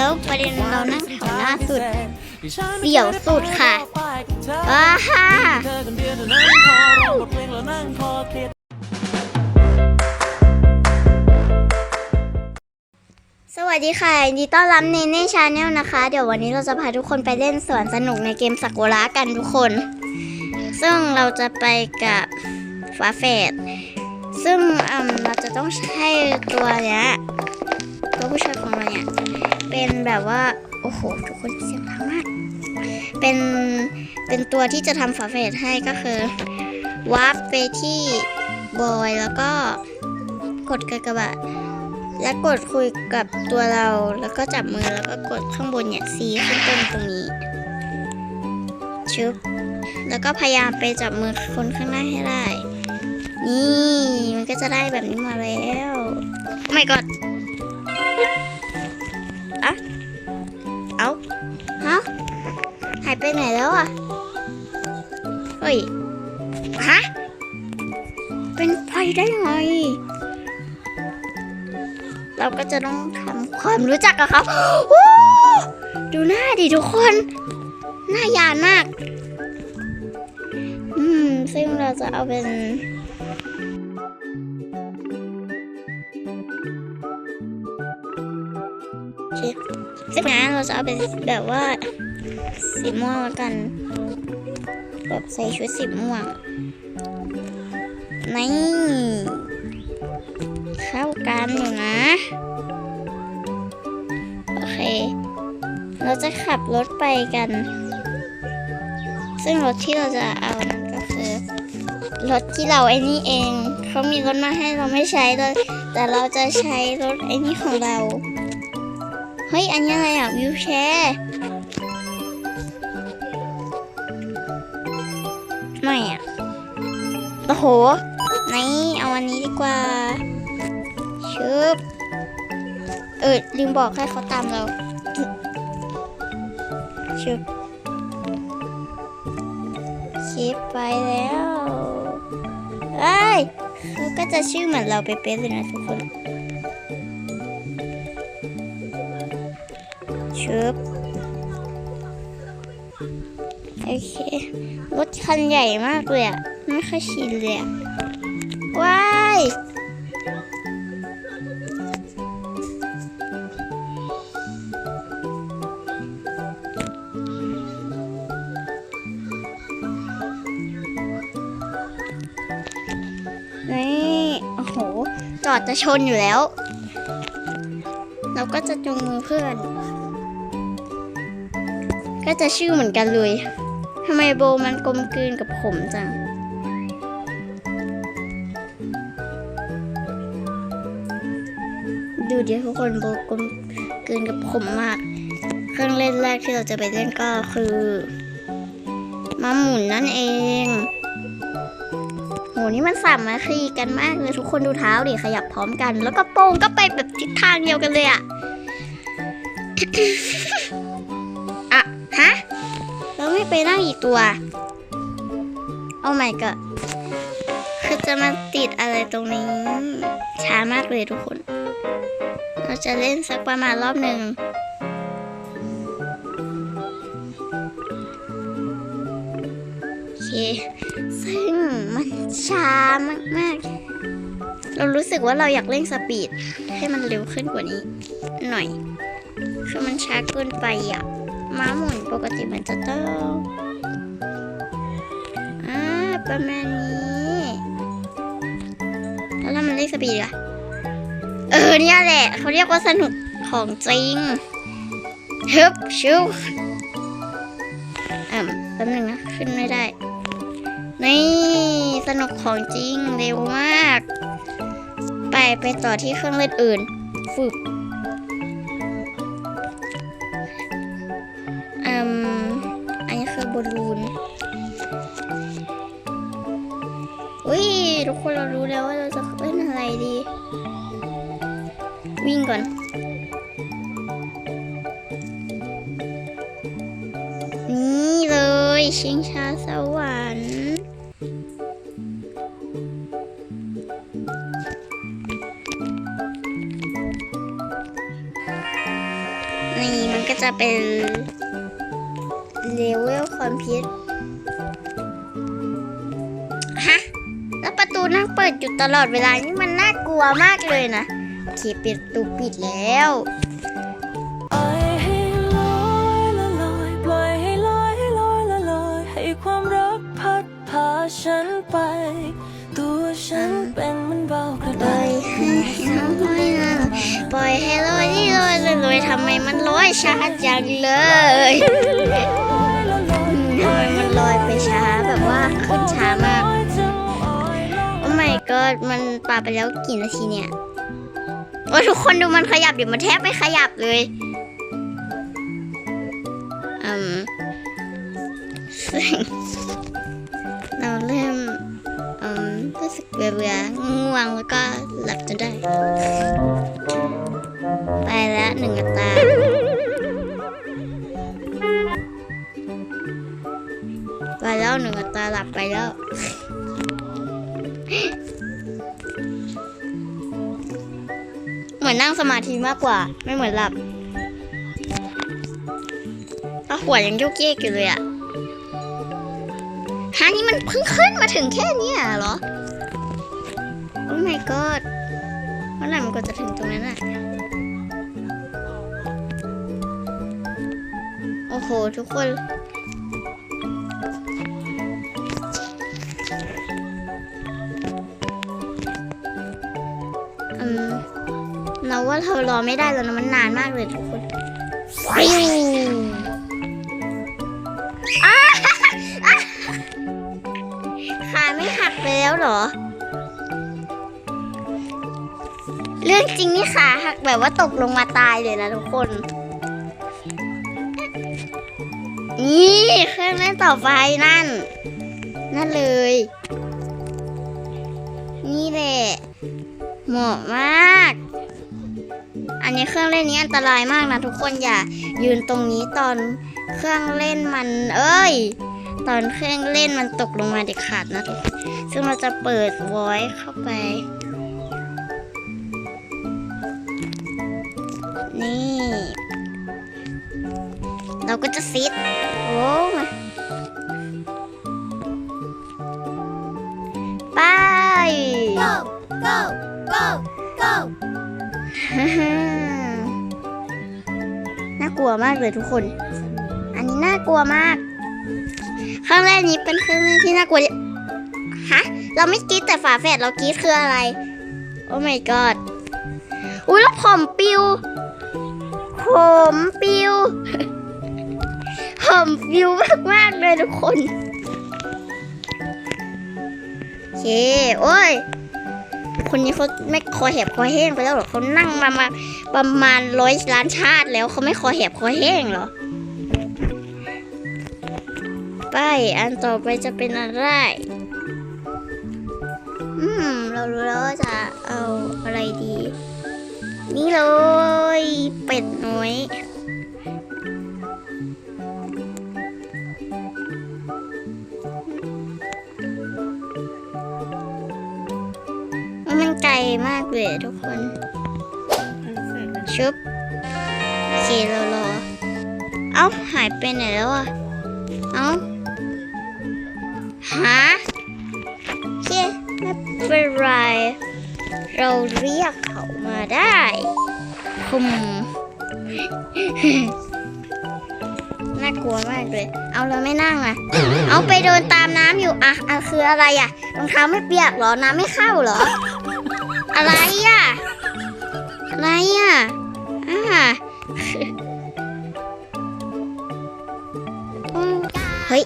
แล้วประเด็นเรานั่งแถวหน้าสุดเดี่ยวสุดค่ะว้าฮ่าเธอคนเดียวสวัสดีค่ะยินดีต้อนรับเนเน่ชาแนลนะคะ เดี๋ยววันนี้เราจะพาทุกคนไปเล่นสวนสนุกในเกมสักุระกันทุกคน ซึ่งเราจะไปกับฟ้าแฝดซึ่งอืมเราจะต้องใช้ตัวเนี้ยตัวผู้ชายของเราเนี่ย เป็นแบบว่า โอ้โห ทุกคนเสียงดังมาก เป็น เป็นตัวที่จะทำฝาแฝดให้ก็คือวาร์ปไปที่บอยแล้วก็กดกากบาทแล้วกดคุยกับตัวเราแล้วก็จับมือแล้วก็กดข้างบนเนี่ยซีขึ้นต้นตรงนี้ชึบแล้วก็พยายามไปจับมือคนข้างหน้าให้ได้ นี่มันก็จะได้แบบนี้มาแล้ว ไม่กด อะเอาฮะหายไปไหนแล้วอะ เฮ้ย ฮะ เป็นไปได้ไง เราก็จะต้องทำความรู้จักกับเขาโอ้ดูหน้าดิทุกคน หน้ายานมาก อืม ซึ่งเราจะเอาเป็นึ่งนะเราจะเอาเป็นแบบว่าสีม่วงแล้วกัน แบบใส่ชุดสีม่วงนี่เข้ากันอยู่นะ โอเค เราจะขับรถไปกัน ซึ่งรถที่เราจะเอานั้นก็คือรถที่เราไอ้นี่เอง เขามีรถมาให้เราไม่ใช้เลยแต่เราจะใช้รถไอ้นี่ของเรา เฮ้ย อันนี้อะไรอะ วิวแชร์ไม่อะ โอ้โหนี่เอาอันนี้ดีกว่า ชึบ เออ ลืมบอกให้เขาตามเรา ชึบชิปไปแล้วเอ้ยเขาก็จะชื่อเหมือนเราเป๊ะๆเลยนะทุกคน ชึบโอเค รถคันใหญ่มากเลยอะไม่ค่อยชินเลยอะว้ายนี่โอ้โห จอดจะชนอยู่แล้ว เราก็จะจูงมือเพื่อน ก็จะชื่อเหมือนกันเลยทำไมโบมันกลมกลืนกับผมจัง ดูดิทุกคนโบกลมกลืนกับผมมาก เครื่องเล่นแรกที่เราจะไปเล่นก็คือมาหมุนนั่นเองโหนี่มันสามัคคีกันมากเลยทุกคนดูเท้าดิขยับพร้อมกัน แล้วก็โป้งก็ไปแบบทิศทางเดียวกันเลยอะ ไม่ไปนั่งอีกตัว โอ้ my god คือจะมาติดอะไรตรงนี้ ช้ามากเลยทุกคน เราจะเล่นสักประมาณรอบหนึ่งโอเค ซึ่งมันช้ามากๆ เรารู้สึกว่าเราอยากเร่งสปีดให้มันเร็วขึ้นกว่านี้ หน่อย คือมันช้าเกินไปอะ ม้าหมุนปกติมันจะต้องอ่าประมาณนี้ แล้วมันเร่งสปีดอะเออเนี่ยแหละ เขาเรียกว่าสนุกของจริงฮึบชิวอ่าแป๊บนึงนะขึ้นไม่ได้ นี่สนุกของจริงเร็วมาก ไปไปต่อที่เครื่องเล่นอื่นฝึบ อันนี้คือบอลลูนอุ้ยทุกคนเรารู้แล้วว่าเราจะเล่นอะไรดี วิ่งก่อน นี่เลยชิงช้าสวรรค์นี่มันก็จะเป็น เลเวลคอมพิวฮะ แล้วประตูนั่งเปิดอยู่ตลอดเวลานี่มันน่ากลัวมากเลยนะโอเคปิดประตูปิดแล้วปล่อยให้ลอยละลอยปล่อยให้ลอยให้ลอยละลอยให้ความรักพัดพาฉันไป ตัวฉันเป็นเหมันเบากระปล่ไดอยให้ลอยนะปล่อยให้ลอยที่ลอยเลยลอยทำไมมันลอยช้าจังเลย ไปช้าแบบว่าขึ้นช้ามาก โอ้ my god มันปาไปแล้วกี่นาทีเนี่ยโอ้ทุกคนดูมันขยับเดี๋ยวมันแทบไม่ขยับเลยอืมเราเริ่มอืมรู้สึกเบื่อๆง่วงแล้วก็หลับจนได้ ไปแล้วหนึ่งตา แล้วหนึ่งตาหลับไปแล้ว เหมือนนั่งสมาธิมากกว่า ไม่เหมือนหลับตาหัวยังโยกเยกอยู่เลยอะฮะนี่มันเพิ่งขึ้นมาถึงแค่นี้เหรอ โอ้ my god เมื่อไหร่มันก็จะถึงตรงนั้นอะโอ้โห ทุกคน ว่าเรารอไม่ได้แล้วนะมันนานมากเลยทุกคนฟิวอ้าอะขาไม่หักไปแล้วเหรอ เรื่องจริงนี่ขาหักแบบว่าตกลงมาตายเลยนะทุกคน นี่เครื่องเล่นต่อไปนั่น นั่นเลย นี่แหละเหมาะมาก อันนี้เครื่องเล่นนี้อันตรายมากนะทุกคนอย่ายืนตรงนี้ตอนเครื่องเล่นมัน เอ้ย ตอนเครื่องเล่นมันตกลงมาเด็ดขาดนะทุกคนซึ่งเราจะเปิดวอยเข้าไป นี่ เราก็จะซิดโอ้มาไป go go go go ฮ่ากลัวมากเลยทุกคน อันนี้น่ากลัวมาก เครื่องเล่นนี้เป็นเครื่องที่น่ากลัวฮะ เราไม่กรีดแต่ฝาแฝดเรากรีดคืออะไร โอ้ my god อุ้ยแล้วผมปิว ผมปิว ผมปิวมากมากเลยทุกคน โอเค โอ้ย คนนี้เขาไม่คอแหบคอแห้งไปแล้วเหรอเขานั่งมามาประมาณร้อยล้านชาติแล้วเขาไม่คอแหบคอแห้งเหรอไปอันต่อไปจะเป็นอะไร อืม เรารู้แล้วว่าจะเอาอะไรดี นี่เลยเป็ดน้อย มันไกลมากเลยทุกคนชุบโอเคเรารอเอ้าหายไปไหนแล้วอะ เอ้าหาโอเคไม่เป็นไร เราเรียกเขามาได้คุมน่ากลัวมากเลย เอาเราไม่นั่งอะ เอาไปเดินตามน้ำอยู่อะอะคืออะไรอะรองเท้าไม่เปียกเหรอ น้ำไม่เข้าเหรอ อะไรอะ อะไรอะอ่าอืมเฮ้ย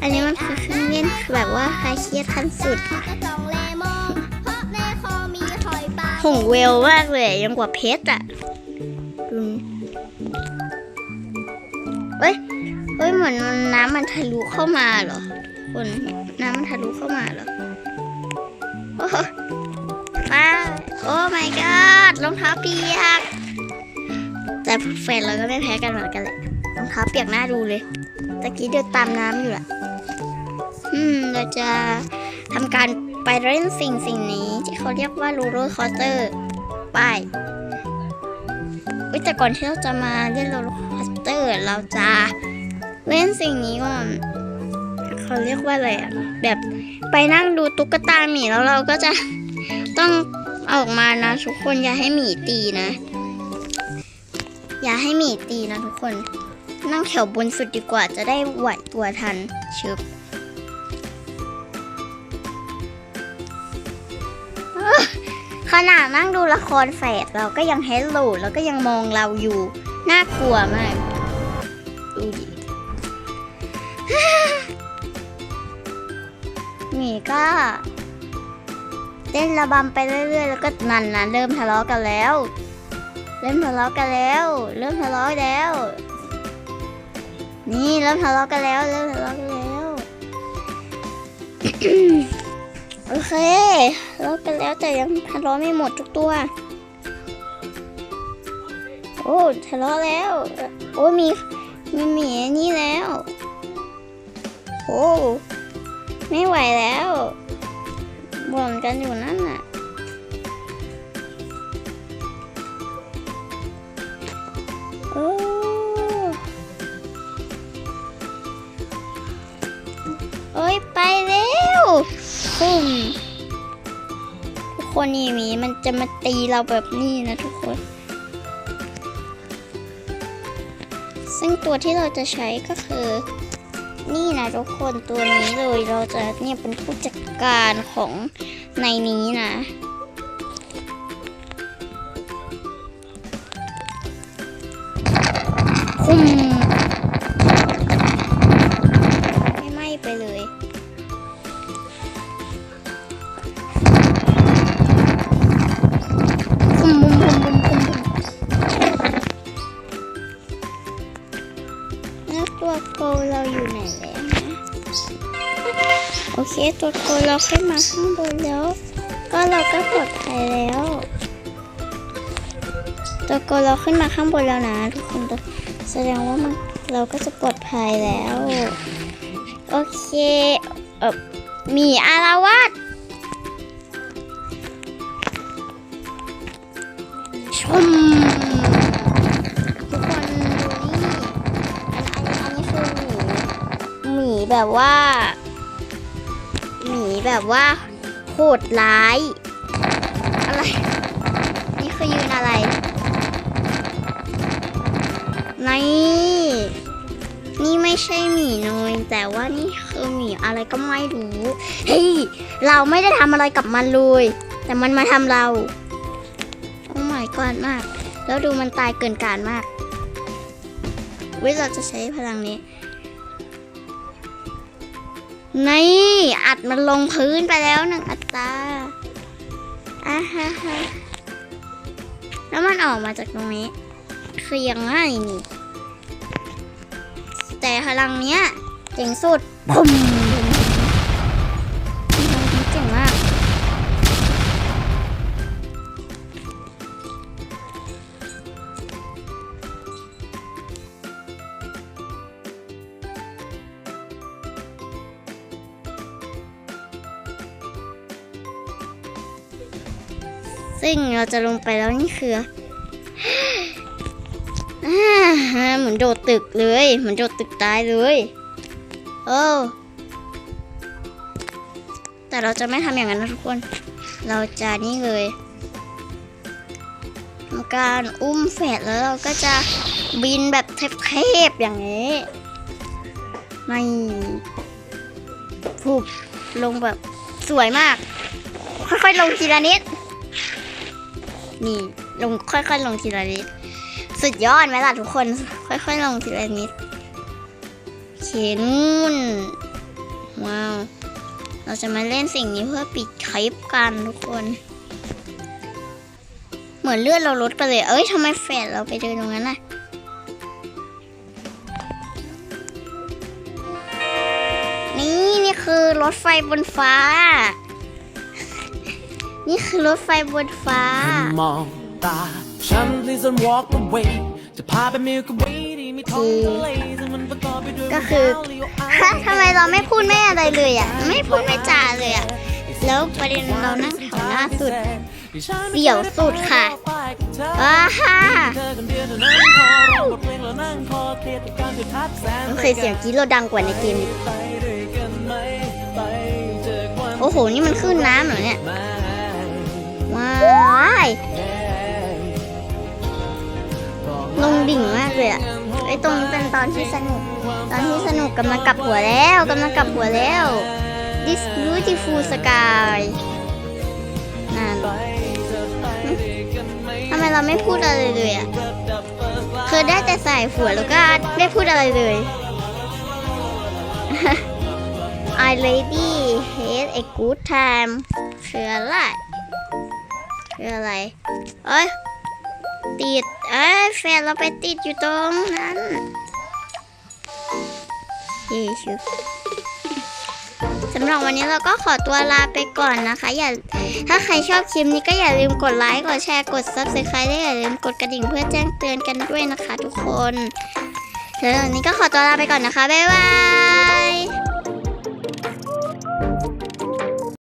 อันนี้มันคือเครื่องเล่นคือแบบว่าคลายเครียดขั้นสุดก็ต้องเลมอเพราะในคอมีหอยปลาหงเวลมากเลยยังกว่าเพชรอะดูเฮ้ย เฮ้ย เหมือนมันน้ำมันทะลุเข้ามาเหรอคนน้ำมันทะลุเข้ามาเหรอโอ้โห มาโอ้ my god รองเท้าเปียก แต่แฟนเราก็ไม่แพ้กันเหมือนกันแหละรองเท้าเปียกหน้าดูเลยตะกี้เดินตามน้ำอยู่แหละอืม เราจะทำการไปเล่นสิ่งสิ่งนี้ ที่เขาเรียกว่า roller coaster ไปแต่ก่อนที่เราจะมาเล่นโรลเลอร์คอสเตอร์ เราจะเล่นสิ่งนี้ก่อนเขาเรียกว่าอะไรอะแบบ ไปนั่งดูตุ๊กตาหมีแล้วเราก็จะต้องออกมานะทุกคนอย่าให้หมีตีนะ อย่าให้หมีตีนะทุกคน นั่งแถวบนสุดดีกว่าจะได้ไหวตัวทันชึบขนาดนั่งดูละครแฝดเราก็ยังเฮลโหลแล้วก็ยังมองเราอยู่ น่ากลัวมาก ดูดิ หมีก็เต้นระบำไปเรื่อยๆ แล้วก็นันนะเริ่มทะเลาะกันแล้ว เริ่มทะเลาะกันแล้ว เริ่มทะเลาะแล้ว นี่เริ่มทะเลาะกันแล้ว เริ่มทะเลาะกันแล้วโอเคทะเลาะกันแล้วแต่ยังทะเลาะไม่หมดทุกตัว โอ้ทะเลาะแล้ว โอ้มีมีหมีนี่แล้ว โอ้ ไม่ไหวแล้วบ่นกันอยู่นั่นน่ะโอ้โอ้ยไปแล้วปุ้มทุกคนนี่มีมันจะมาตีเราแบบนี้นะทุกคน ซึ่งตัวที่เราจะใช้ก็คือ นี่นะทุกคนตัวนี้เลยเราจะเนี่ยเป็นผู้จัดการของในนี้นะคุม โอเค ตัวโกเราขึ้นมาข้างบนแล้ว ก็เราก็ปลอดภัยแล้ว ตัวโกเราขึ้นมาข้างบนแล้วนะทุกคนแสดงว่ามันเราก็จะปลอดภัยแล้ว โอเคเออมีอาราวาสชมทุกคนดูนี่อันนี้คือหมีหมีแบบว่า แบบว่าโหดร้าย อะไร นี่คือยืนอะไรนี่นี่ไม่ใช่หมีนอยแต่ว่านี่คือหมีอะไรก็ไม่รู้เฮ้ยเราไม่ได้ทำอะไรกับมันเลย แต่มันมาทำเราโอ้ my god มาก แล้วดูมันตายเกินการมากวิเราจะใช้พลังนี้ นี่อัดมันลงพื้นไปแล้วหนึ่งอัตราอ่าฮะฮะแล้วมันออกมาจากตรงนี้ คือยังไงนี่ แต่พลังเนี้ยเจ๋งสุดปุ้ม ซึ่งเราจะลงไปแล้วนี่คือเหมือนโดดตึกเลย เหมือนโดดตึกตายเลย โอ้ แต่เราจะไม่ทำอย่างนั้นนะทุกคน เราจะนี่เลยทำการอุ้มแฝดแล้วเราก็จะบินแบบเทพๆอย่างนี้ไม่ผูบลงแบบสวยมาก ค่อยๆลงทีละนิด นี่ลงค่อยๆลงทีละนิด สุดยอดไหมล่ะทุกคน ค่อยๆลงทีละนิดเขนู่นว้าว เราจะมาเล่นสิ่งนี้เพื่อปิดคลิปกันทุกคน เหมือนเลือดเราลดไปเลย เอ้ยทำไมแฟดเราไปเดินตรงนั้นน่ะนี่นี่คือรถไฟบนฟ้า นี่คือรถไฟบนฟ้า มองตาฉัน please don't walk away จะพาไปมิลค์เวย์ที่มีท้องทะเลซึ่งมันประกอบไปด้วยก็คือฮะทำไมเราไม่พูดไม่อะไรเลยอะ ไม่พูดไม่จาเลยอะ แล้วประเด็นเรานั่งแถวหน้าสุดเสี่ยวสุดค่ะว้าฮ่าโอเคเสียงกรีดเราดังกว่าในเกมอีกโอ้โห นี่มันขึ้นน้ำเหรอเนี่ย ว้ายลงดิ่งมากเลยอะไอ้ตรงนี้เป็นตอนที่สนุก ตอนที่สนุกกำลังกลับหัวแล้วกำลังกลับหัวแล้ว this beautiful sky นั่นทำไมเราไม่พูดอะไรเลยอะคือได้แต่ใส่หัวแล้วก็ไม่พูดอะไรเลย I lady had a good time คืออะไร คืออะไร เอ้ย ติด เอ้ย แฟนเราไปติดอยู่ตรงนั้นเยชูสำหรับวันนี้เราก็ขอตัวลาไปก่อนนะคะ อย่า ถ้าใครชอบคลิปนี้ก็อย่าลืมกดไลค์ กดแชร์ กด subscribe และอย่าลืมกดกระดิ่งเพื่อแจ้งเตือนกันด้วยนะคะ ทุกคนแล้ววันนี้ก็ขอตัวลาไปก่อนนะคะ บ๊ายบาย